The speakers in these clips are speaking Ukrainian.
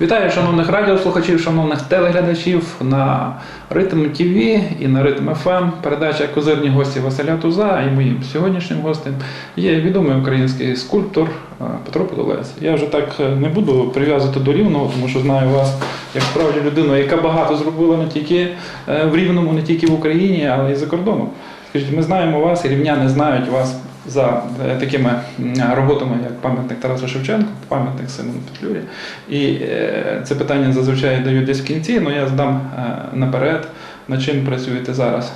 Вітаю шановних радіослухачів, шановних телеглядачів на Ритм ТВ і на Ритм ФМ. Передача Козирні гості Василя Туза і моїм сьогоднішнім гостем є відомий український скульптор е, Петро Подолець. Я вже так е, не буду прив'язувати до рівного, тому що знаю вас як справді людину, яка багато зробила не тільки е, в Рівному, не тільки в Україні, але й за кордоном. Скажіть, ми знаємо вас, і рівняни знають вас за е, такими роботами, як пам'ятник Тарасу Шевченку, пам'ятник Симону Петлюрі. І е, це питання зазвичай дають десь в кінці, але я здам е, наперед, над чим працюєте зараз.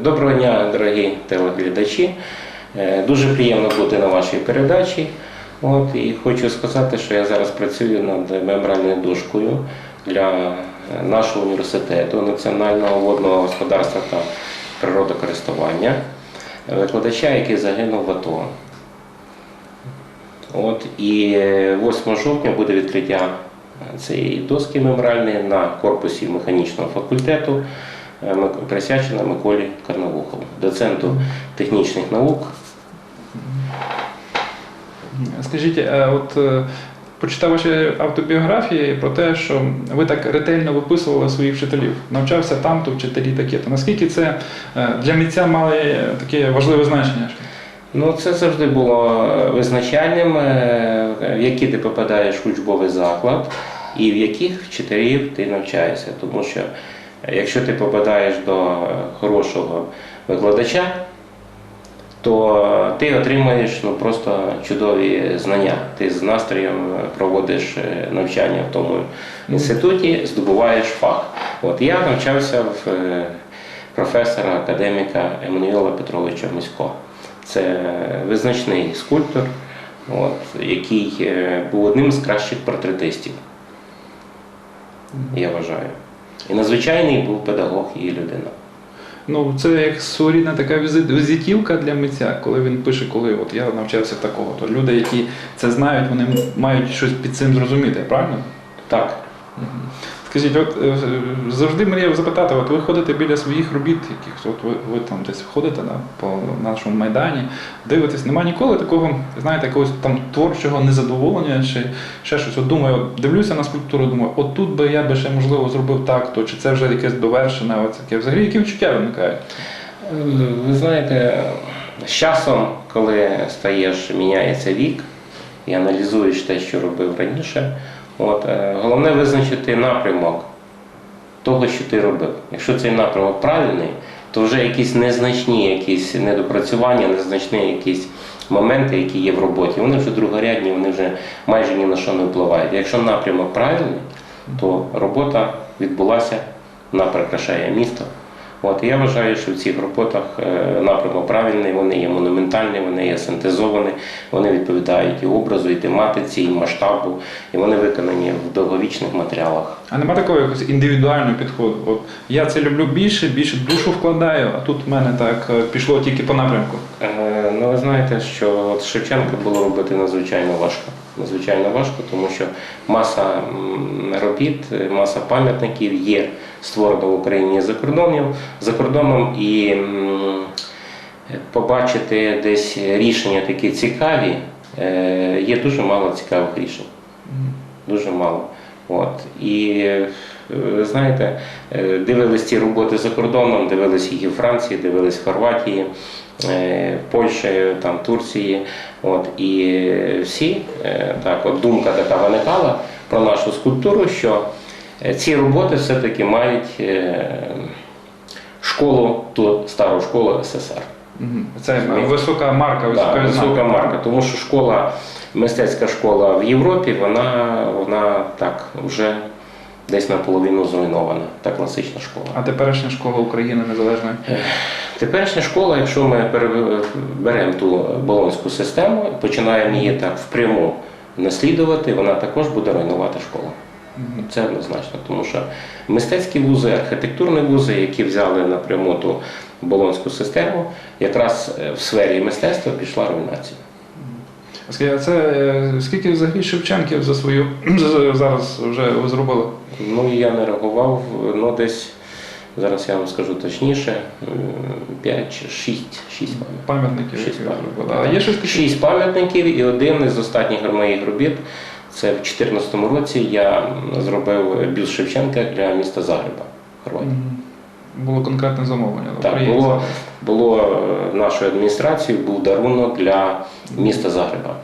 Доброго дня, дорогі телеглядачі. Дуже приємно бути на вашій передачі. От, і хочу сказати, що я зараз працюю над мембральною дошкою для нашого університету Національного водного господарства та природокористування, викладача, який загинув в АТО. От, і е, 8 жовтня буде відкриття цієї доски мембральної на корпусі механічного факультету, е, присвячена Миколі Карнавухову, доценту технічних наук. Скажіть, е, от е, почитав ваші автобіографії про те, що ви так ретельно виписували своїх вчителів. Навчався там, то вчителі такі. То наскільки це е, для митця має таке важливе значення? Ну, це завжди було е, визначальним, е, в які ти попадаєш в учбовий заклад і в яких вчителів ти навчаєшся. Тому що якщо ти попадаєш до хорошого викладача, то ти отримаєш ну, просто чудові знання. Ти з настроєм проводиш е, навчання в тому інституті, здобуваєш фах. От я навчався в е, професора академіка Еммануїла Петровича Мусько. Це визначний скульптор, от, який е, був одним з кращих портретистів, я вважаю. І надзвичайний був педагог і людина. Ну, це як своєрідна така візит- візитівка для митця, коли він пише, коли от я навчався такого. То люди, які це знають, вони мають щось під цим зрозуміти, правильно? Так, Скажіть, от е, завжди мріяв запитати, от ви ходите біля своїх робіт, якихось, от ви, ви там десь ходите да, по нашому майдані, дивитесь, нема ніколи такого, знаєте, якогось там творчого незадоволення чи ще щось. От думаю, от дивлюся на скульптуру, думаю, от тут би я би ще можливо зробив так, то чи це вже якесь довершене, от таке. Взагалі, які відчуття виникають? ви знаєте, з часом, коли стаєш, міняється вік і аналізуєш те, що робив раніше, от, е, головне визначити напрямок того, що ти робив. Якщо цей напрямок правильний, то вже якісь незначні якісь недопрацювання, незначні якісь моменти, які є в роботі, вони вже другорядні, вони вже майже ні на що не впливають. Якщо напрямок правильний, то робота відбулася, вона прикрашає місто. От, я вважаю, що в цих роботах е, напрямок правильний, вони є монументальні, вони є синтезовані, вони відповідають і образу, і тематиці, і масштабу, і вони виконані в довговічних матеріалах. А нема такого якогось індивідуального підходу. От я це люблю більше, більше душу вкладаю, а тут в мене так е, пішло тільки по напрямку. Е, Ну, ви знаєте, що от Шевченка було робити надзвичайно важко. Надзвичайно важко, тому що маса робіт, маса пам'ятників є створено в Україні за кордоном, за кордоном і побачити десь рішення такі цікаві, е, є дуже мало цікавих рішень. Дуже мало. От. І е, ви знаєте, е, дивились ці роботи за кордоном, дивились їх і в Франції, дивились в Хорватії, Польщі, там, Турції. От. І всі, е, так, от думка така виникала про нашу скульптуру, що е, ці роботи все-таки мають е, школу, ту стару школу СССР. Це висока марка, висока Так, висока марка, тому що школа, мистецька школа в Європі, вона, вона так вже десь наполовину зруйнована, та класична школа. А теперішня школа України незалежної. Теперішня школа, якщо ми беремо ту болонську систему, починаємо її так впряму наслідувати, вона також буде руйнувати школу. Це однозначно, тому що мистецькі вузи, архітектурні вузи, які взяли напряму ту болонську систему, якраз е, в сфері мистецтва пішла руйнація. А це е, скільки взагалі Шевченків за свою за- зараз вже зробили? Ну, я не рахував, ну десь, зараз я вам скажу точніше, 5 чи 6, 6 Пам'ятників, Шість пам'ятників. зробили. А є щось таке? Шість пам'ятників і один із останніх моїх робіт Це в 2014 році я зробив бюст Шевченка для міста Загреба, Хорватії. Мгм. Було конкретне замовлення. Так, було, було е, нашою адміністрацією був дарунок для міста Загреба.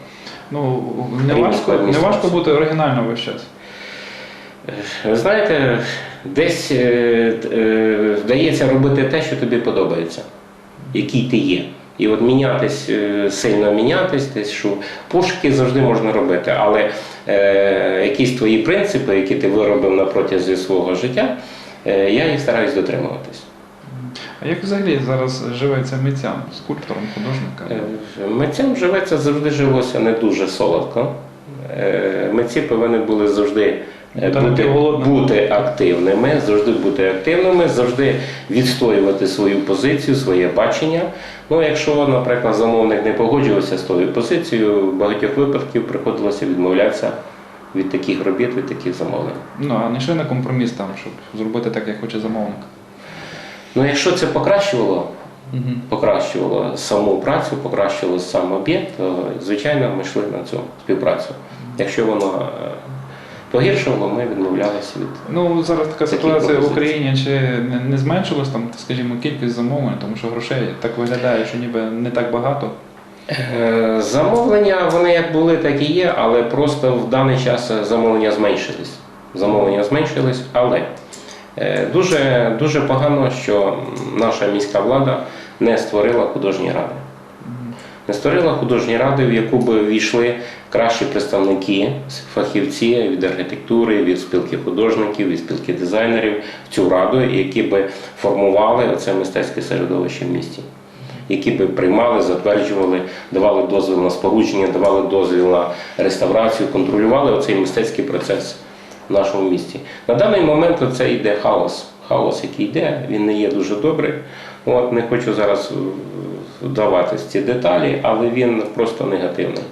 Ну, не важко, не важко бути оригінальним весь час. Ви знаєте, десь е, е, вдається робити те, що тобі подобається, який ти є. І от мінятись, е, сильно мінятись, десь що пошуки завжди можна робити, але е, якісь твої принципи, які ти виробив на протязі свого життя, е, я їх стараюсь дотримуватись. А як взагалі зараз живеться митцям, скульптором, художником? Е, Митцям живеться завжди жилося не дуже солодко. Е, Митці повинні були завжди бути, бути активними, завжди бути активними, завжди відстоювати свою позицію, своє бачення. Ну, якщо, наприклад, замовник не погоджувався з тою позицією, в багатьох випадків приходилося відмовлятися від таких робіт, від таких замовлень. Ну, а не йшли на компроміс там, щоб зробити так, як хоче замовник. Ну, якщо це покращувало, Угу. покращувало саму працю, покращувало сам об'єкт, то звичайно ми йшли на цю співпрацю. Якщо воно е, погіршувало, ми відмовлялися від. Ну, зараз така ситуація в. Україні чи не, не зменшилась там, скажімо, кількість замовлень, тому що грошей так виглядає, що ніби не так багато. Е, Замовлення вони як були, так і є, але просто в даний час замовлення зменшились. Замовлення зменшились, але е, дуже, дуже погано, що наша міська влада не створила художні ради. Створила художні ради, в яку би війшли кращі представники, фахівці від архітектури, від спілки художників, від спілки дизайнерів в цю раду, які би формували це мистецьке середовище в місті, які би приймали, затверджували, давали дозвіл на спорудження, давали дозвіл на реставрацію, контролювали оцей мистецький процес в нашому місті. На даний момент це йде хаос. Хаос, який йде, він не є дуже добрий. От не хочу зараз е, вдаватись ці деталі, але він просто негативний.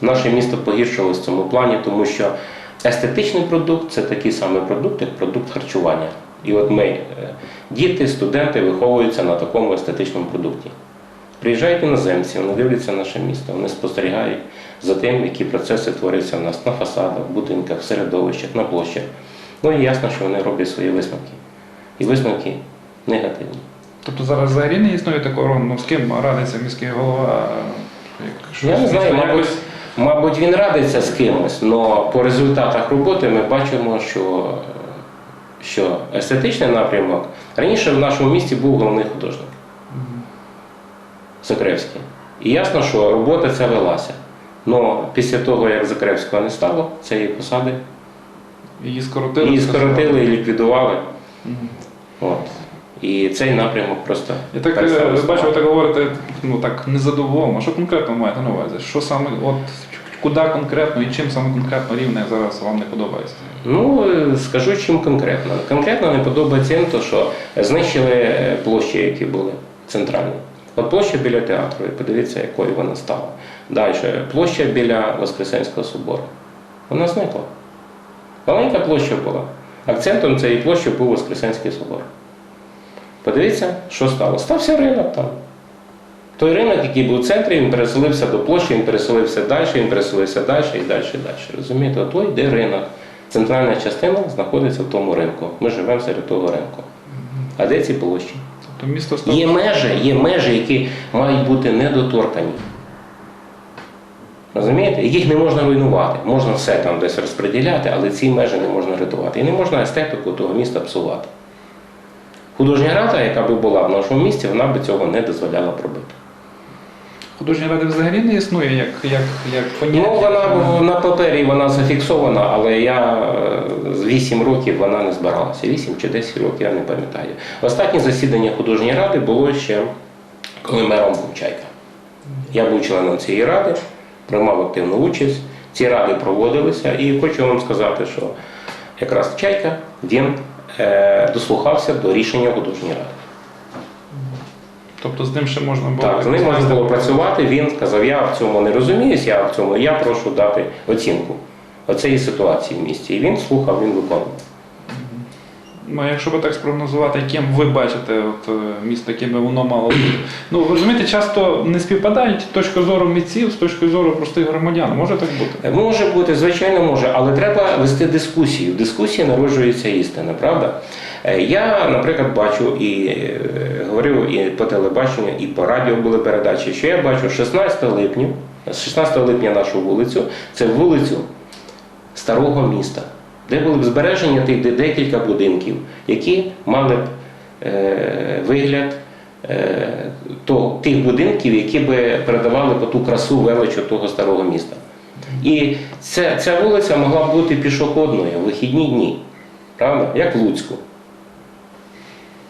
Наше місто погіршилось в цьому плані, тому що естетичний продукт це такий самий продукт, як продукт харчування. І от ми, е, діти, студенти виховуються на такому естетичному продукті. Приїжджають іноземці, вони дивляться наше місто, вони спостерігають за тим, які процеси творяться в нас на фасадах, в будинках, середовищах, на площах. Ну і ясно, що вони роблять свої висновки. І висновки негативні. Тобто зараз взагалі не існує такого, ну з ким радиться міський голова. Якщо Я не знаю, мабуть, мабуть, він радиться з кимось, але по результатах роботи ми бачимо, що, що естетичний напрямок раніше в нашому місті був головний художник Закревський. І ясно, що робота ця велася. Але після того, як Закревського не стало, цієї посади її скоротили. її скоротили і ліквідували. Мгм. От. І цей напрямок просто Я так перестав е, бачу, ви так говорите, ну так незадоволено. Що конкретно ви маєте на увазі? Що саме, от куди конкретно і чим саме конкретно рівне зараз вам не подобається? Ну, е, скажу чим конкретно. Конкретно не подобається тим, що знищили е, площі, які були центральні. От площа біля театру, і подивіться, якою вона стала. Далі, площа біля Воскресенського собору. Вона зникла. Маленька площа була. Акцентом цієї площі був Воскресенський собор. Подивіться, що стало. Стався ринок там. Той ринок, який був в центрі, він переселився до площі, він переселився далі, він переселився далі і далі, і далі. Розумієте, от йде ринок. Центральна частина знаходиться в тому ринку. Ми живемо серед того ринку. А де ці площі? Тобто місто стало. Є межі, є межі, які мають бути недоторкані. Розумієте? Яких не можна руйнувати. Можна все там десь розподіляти, але ці межі не можна рятувати. І не можна естетику того міста псувати. Художня рада, яка би була в нашому місті, вона би цього не дозволяла б робити. Художня рада взагалі не існує як, як, як поняття. Ну, вона на папері вона зафіксована, але я е, з 8 років вона не збиралася. 8 чи 10 років, я не пам'ятаю. Останнє засідання художньої ради було ще, коли мером був Чайка. Я був членом цієї ради, приймав активну участь. Ці ради проводилися, і хочу вам сказати, що якраз Чайка він е, дослухався до рішення художньої ради. Тобто з ним ще можна було. Так, з ним можна було працювати. Він сказав, я в цьому не розуміюсь, я в цьому, я прошу дати оцінку оцеї ситуації в місті. І він слухав, він виконував. Ну, якщо би так спрогнозувати, яким ви бачите от, е, місто, яке би воно мало бути. Ну, ви розумієте, часто не співпадають точка зору митців з точки зору простих громадян. Може так бути? Може бути, звичайно, може, але треба вести дискусію. В дискусії народжується істина, правда? Е, Я, наприклад, бачу і е, говорив і по телебаченню, і по радіо були передачі, що я бачу 16 липня, з 16 липня нашу вулицю, це вулицю старого міста, де були б збережені декілька будинків, які мали б е, вигляд е, то, тих будинків, які би передавали по ту красу величу того старого міста. І ця, ця вулиця могла б бути пішохідною в вихідні дні, правда? Як в Луцьку.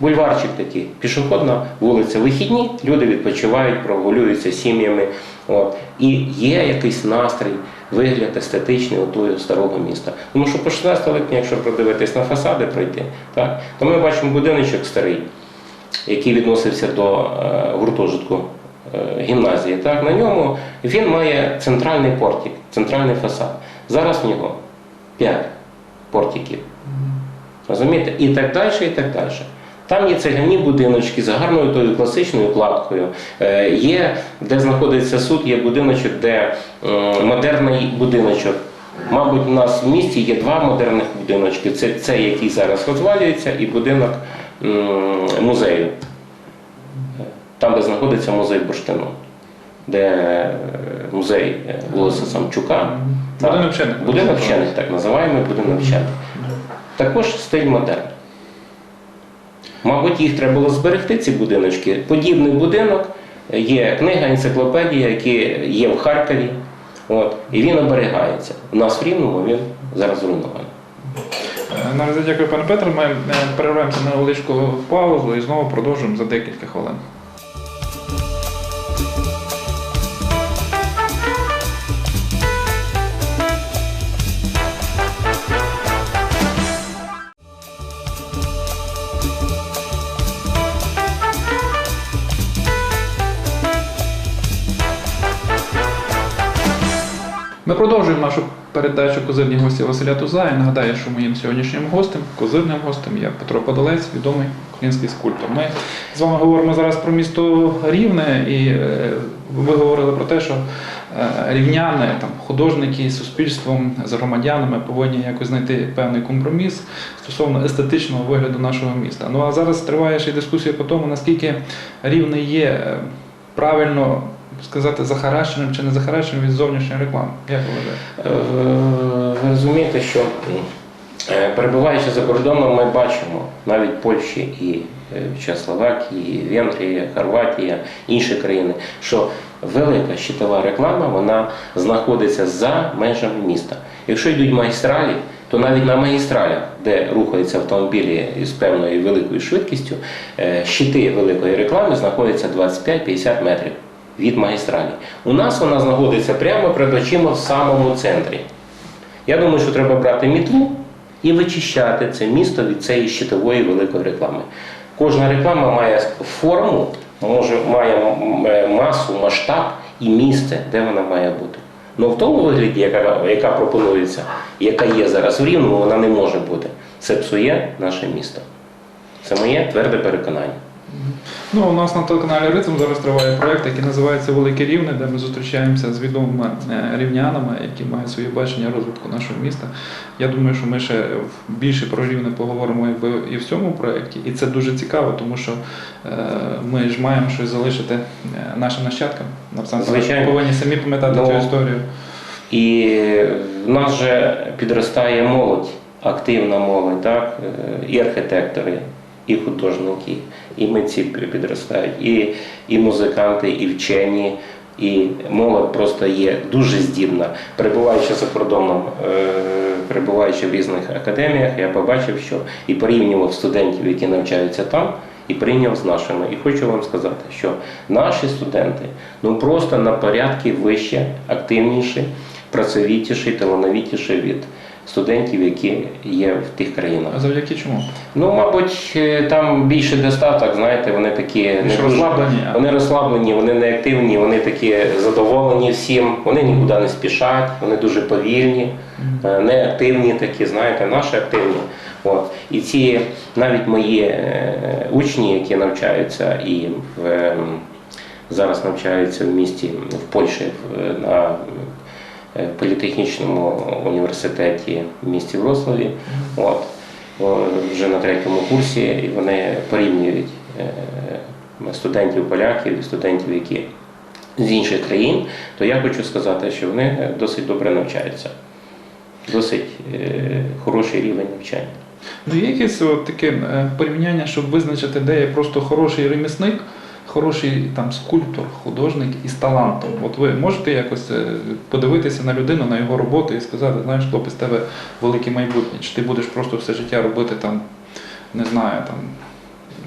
Бульварчик такий, пішохідна вулиця. Вихідні люди відпочивають, прогулюються сім'ями. От. І є якийсь настрій, вигляд естетичний у того старого міста. Тому що по 16 липня, якщо продивитись на фасади пройти, так, то ми бачимо будиночок старий, який відносився до е, гуртожитку е, гімназії. Так, на ньому він має центральний портик, центральний фасад. Зараз в нього 5 портиків. Розумієте? І так далі, і так далі. Там є цегляні будиночки з гарною тою класичною кладкою. Е, Є, де знаходиться суд, є будиночок, де е, модерний будиночок. Мабуть, у нас в місті є два модерних будиночки. Це цей, який зараз розвалюється, і будинок музею. Там, де знаходиться музей бурштину, де е, музей Волоса Самчука. Будинок вчених. Будинок вчених, так називаємо будинок вчених. Також стиль модерн. Мабуть, їх треба було зберегти, ці будиночки. Подібний будинок, є книга, енциклопедія, які є в Харкові. От, і він оберігається. У нас в Рівному він зараз зруйнований. Нам Наразі дякую, пане Петре. Ми е, перервемося на невеличку паузу і знову продовжимо за декілька хвилин. Ми продовжуємо нашу передачу Козирні гості Василя Туза. І нагадаю, що моїм сьогоднішнім гостем, козирним гостем є Петро Подолець, відомий український скульптор. Ми з вами говоримо зараз про місто Рівне, і е, ви говорили про те, що е, рівняни, там, художники з суспільством, з громадянами повинні якось знайти певний компроміс стосовно естетичного вигляду нашого міста. Ну а зараз триває ще й дискусія по тому, наскільки рівне є е, правильно сказати захаращеним чи не захаращеним від зовнішньої реклами. Як вважаєте? Е, Ви розумієте, що е, перебуваючи за кордоном, ми бачимо навіть Польщі і е, в Венгрія, Хорватія, інші країни, що велика щитова реклама вона знаходиться за межами міста. Якщо йдуть магістралі, то навіть на магістралях, де рухаються автомобілі з певною великою швидкістю, щити великої реклами знаходяться 25-50 метрів від магістралі. У нас вона знаходиться прямо перед очима в самому центрі. Я думаю, що треба брати мітлу і вичищати це місто від цієї щитової великої реклами. Кожна реклама має форму, може, має е, масу, масштаб і місце, де вона має бути. Ну в тому вигляді, яка, яка пропонується, яка є зараз в Рівному, вона не може бути. Це псує наше місто. Це моє тверде переконання. Ну, у нас на телеканалі Ритм зараз триває проєкт, який називається Велике Рівне, де ми зустрічаємося з відомими е, рівнянами, які мають своє бачення розвитку нашого міста. Я думаю, що ми ще більше про рівне поговоримо і в цьому проєкті. І це дуже цікаво, тому що е, ми ж маємо щось залишити е, нашим нащадкам. Звичайно. повинні самі пам'ятати Ну, цю історію. І в нас же підростає молодь, активна молодь, так? І архітектори, і художники, і митці підростають, і, і музиканти, і вчені. І молодь просто є дуже здібна. Перебуваючи за кордоном, е, перебуваючи в різних академіях, я побачив, що і порівнював студентів, які навчаються там, і порівняв з нашими. І хочу вам сказати, що наші студенти ну просто на порядки вище, активніші, працьовітіші, талановитіші від студентів, які є в тих країнах. А завдяки чому? Ну, мабуть, е, там більше достаток, знаєте, вони такі не розслаблені. Вони розслаблені, вони не активні, вони такі задоволені всім, вони нікуди не спішать, вони дуже повільні, е, не активні такі, знаєте, наші активні. От. І ці навіть мої е, учні, які навчаються і в, ем, зараз навчаються в місті в Польщі на е, політехнічному університеті в місті Вроцлаві. От. Вже на третьому курсі і вони порівнюють е, студентів поляків і студентів, які з інших країн, то я хочу сказати, що вони досить добре навчаються. Досить е, хороший рівень навчання. Ну, є якесь от таке порівняння, щоб визначити, де є просто хороший ремісник, хороший там скульптор, художник із талантом. От ви можете якось е, подивитися на людину, на його роботу і сказати, знаєш, хлопець, тебе велике майбутнє, чи ти будеш просто все життя робити там, не знаю, там.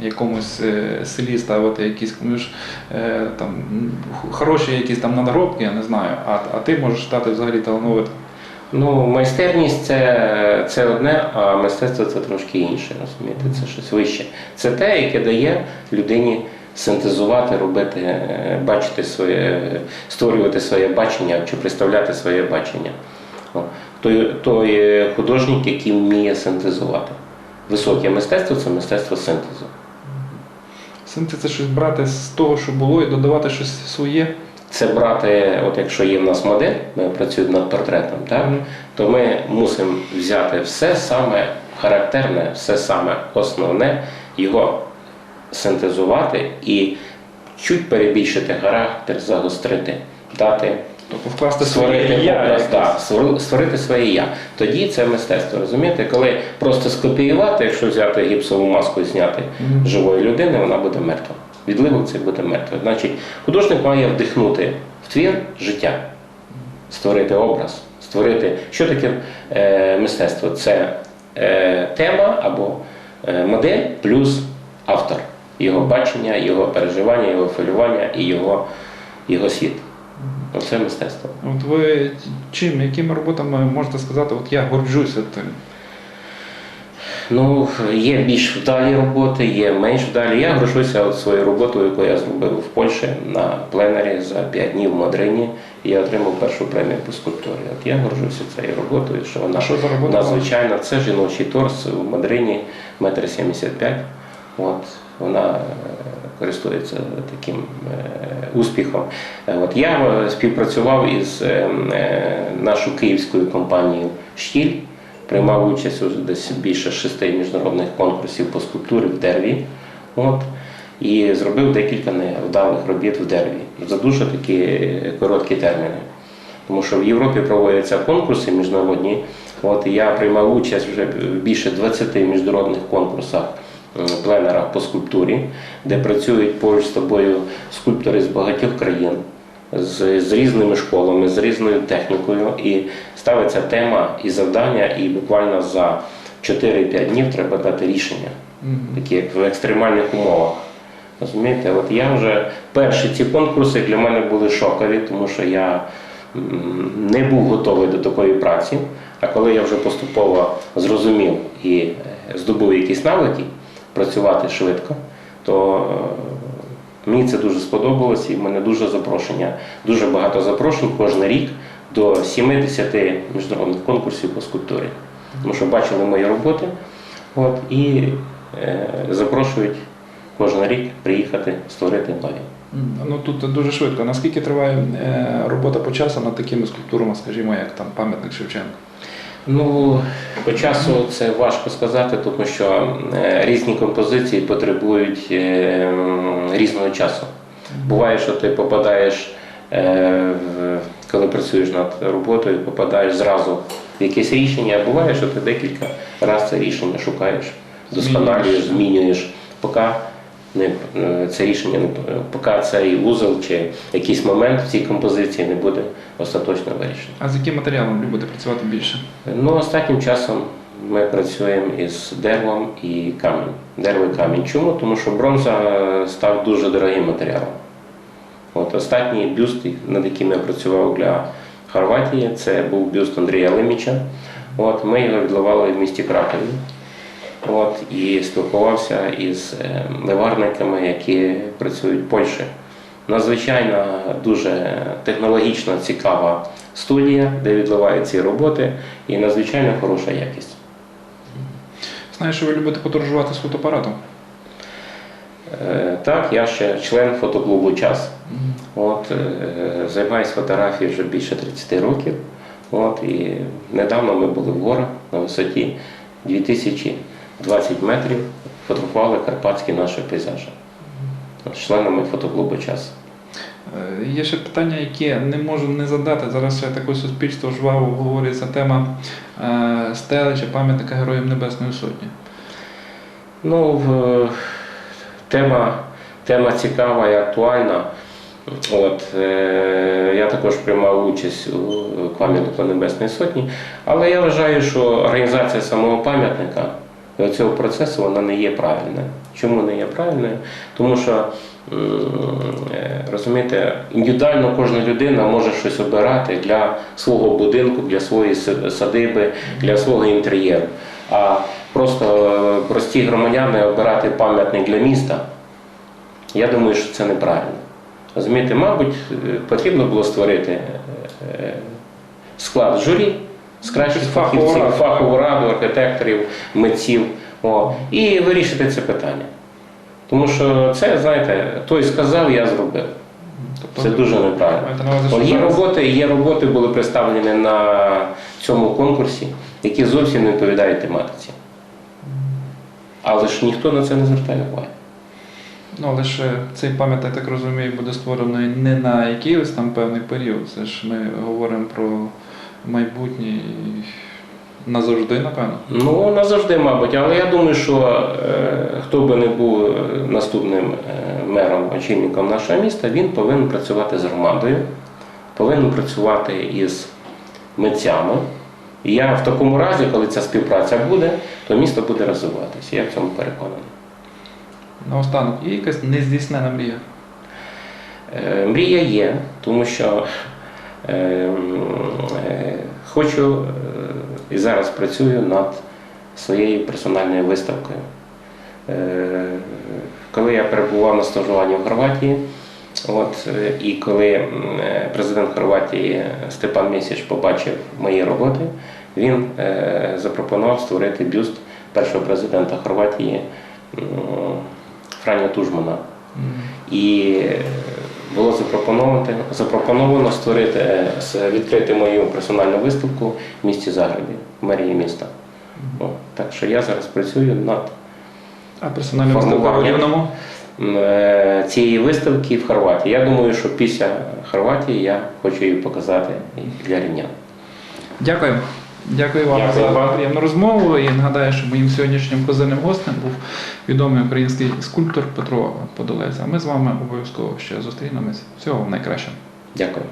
Якомусь е, селі ставити якісь ну, ж, е, там хороші якісь там наробки, я не знаю, а, а ти можеш стати взагалі талановитим. Ну, майстерність це, це одне, а мистецтво це трошки інше, розумієте, це щось вище. Це те, яке дає людині синтезувати, робити, е, бачити своє, створювати своє бачення чи представляти своє бачення. Той, той е, художник, який вміє синтезувати. Високе мистецтво це мистецтво синтезу. Синтез це щось брати з того, що було, і додавати щось своє. Це брати, от якщо є в нас модель, ми працюємо над портретом, так? Мгм. то ми мусимо взяти все саме характерне, все саме основне, його синтезувати і чуть перебільшити характер, загострити, дати Тобто вкласти створити своє я. образ, створити своє я. Тоді це мистецтво. Розумієте, коли просто скопіювати, якщо взяти гіпсову маску і зняти Мгм. живої людини, вона буде мертва. Відливок це буде мертва. Значить, художник має вдихнути в твір життя, створити образ, створити. Що таке е, мистецтво? Це е, тема або е, модель плюс автор, його бачення, його переживання, його хвилювання і його, його світ. Оце мистецтво. От ви чим, якими роботами можете сказати, от я горджуся тим. Ну, є більш вдалі роботи, є менш вдалі. Я грошуся от своєю роботою, яку я зробив в Польщі на пленері за 5 днів в Мадрині. І я отримав першу премію по скульптурі. От я горжуся цією роботою, що вона що надзвичайна. Це жіночий торс в Мадрині, метр сімдесят п'ять. Вона е, користується таким е, успіхом. Е, От я співпрацював із нашою київською компанією Штіль. Приймав участь у десь більше шести міжнародних конкурсів по скульптурі в дереві. От. І зробив декілька невдалих робіт в дереві за дуже такі короткі терміни. Тому що в Європі проводяться конкурси міжнародні. От, я приймав участь вже в більше 20 міжнародних конкурсах, пленерах по скульптурі, де працюють поруч з тобою скульптори з багатьох країн, з, з різними школами, з різною технікою. І ставиться тема і завдання, і буквально за 4-5 днів треба дати рішення, такі як в екстремальних умовах. Розумієте, от я вже перші ці конкурси для мене були шокові, тому що я не був готовий до такої праці. А коли я вже поступово зрозумів і е, здобув якісь навики працювати швидко, то е, мені це дуже сподобалось і в мене дуже запрошення, дуже багато запрошень кожен рік до 70 міжнародних конкурсів по скульптурі. Тому що бачили мої роботи от, і е, запрошують кожен рік приїхати створити нові. Ну тут дуже швидко. Наскільки триває е, робота по часу над такими скульптурами, скажімо, як там пам'ятник Шевченка? Ну, по часу це важко сказати, тому що е, різні композиції потребують е, різного часу. Буває, що ти попадаєш, е, коли працюєш над роботою, попадаєш зразу в якесь рішення, а буває, що ти декілька разів це рішення шукаєш, досконалюєш, змінюєш, поки не, е, це рішення не поки цей вузол чи якийсь момент в цій композиції не буде остаточно вирішений. А з яким матеріалом любите працювати більше? Ну, останнім часом ми працюємо із деревом і камінь. Дерево і камінь. Чому? Тому що бронза е, став дуже дорогим матеріалом. От останній бюст, над яким я працював для Хорватії, це був бюст Андрія Лиміча. От, ми його відливали в місті Кракові. От, і спілкувався із е, ливарниками, які працюють в Польщі. Надзвичайно дуже технологічно цікава студія, де відливають ці роботи, і надзвичайно хороша якість. Знаю, що ви любите подорожувати з фотоапаратом. Е, Так, я ще член фотоклубу Час. От, е, займаюся фотографією вже більше 30 років. От, і недавно ми були в горах на висоті 2020 метрів, фотографували карпатські наші пейзажі. З членами фотоклубу Час. Е, Є ще питання, яке не можу не задати. Зараз ще таке суспільство жваво обговорюється тема е, стели чи пам'ятника Героям Небесної Сотні. Ну, тема, тема цікава і актуальна. От, е, я також приймав участь у пам'ятнику Небесної Сотні, але я вважаю, що організація самого пам'ятника і цього процесу вона не є правильною. Чому не є правильною? Тому що е, розумієте, індивідуально кожна людина може щось обирати для свого будинку, для своєї садиби, для свого інтер'єру. А просто е, прості громадяни обирати пам'ятник для міста, я думаю, що це неправильно. Розумієте, мабуть, е, потрібно було створити склад журі з кращих фахівців, фахову раду, архітекторів, митців, о, і вирішити це питання. Тому що це, знаєте, той сказав, я зробив. Тобто, Це дуже неправильно. Є роботи, є роботи були представлені на цьому конкурсі, які зовсім не відповідають тематиці. Але ж ніхто на це не звертає уваги. Ну, але ж е, цей пам'ятник, так розумію, буде створений не на якийсь там певний період. Це ж ми говоримо про майбутнє і назавжди, напевно. Ну, назавжди, мабуть, але я думаю, що е, хто би не був е, наступним е, мером, очільником нашого міста, він повинен працювати з громадою, повинен працювати із митцями. І я в такому разі, коли ця співпраця буде, то місто буде розвиватися. Я в цьому переконаний. Наостанок, є якась нездійснена мрія. Е, Мрія є, тому що хочу е, і зараз працюю над своєю персональною виставкою. Е, Коли я перебував на стажуванні в Хорватії, от, е, і коли е, президент Хорватії Степан Місіч побачив мої роботи, він е, запропонував створити бюст першого президента Хорватії Франя Тужмана. І було запропоновано, створити, е, відкрити мою персональну виставку в місті Загребі, в мерії міста. О, так що я зараз працюю над А персональна виставка в Рівному? е, цієї виставки в Хорватії. Я думаю, що після Хорватії я хочу її показати для рівнян. Дякую. Дякую вам Дякую. за вам. приємну розмову. І нагадаю, що моїм сьогоднішнім козирним гостем був відомий український скульптор Петро Подолець. А ми з вами обов'язково ще зустрінемось. Всього вам найкращого. Дякую.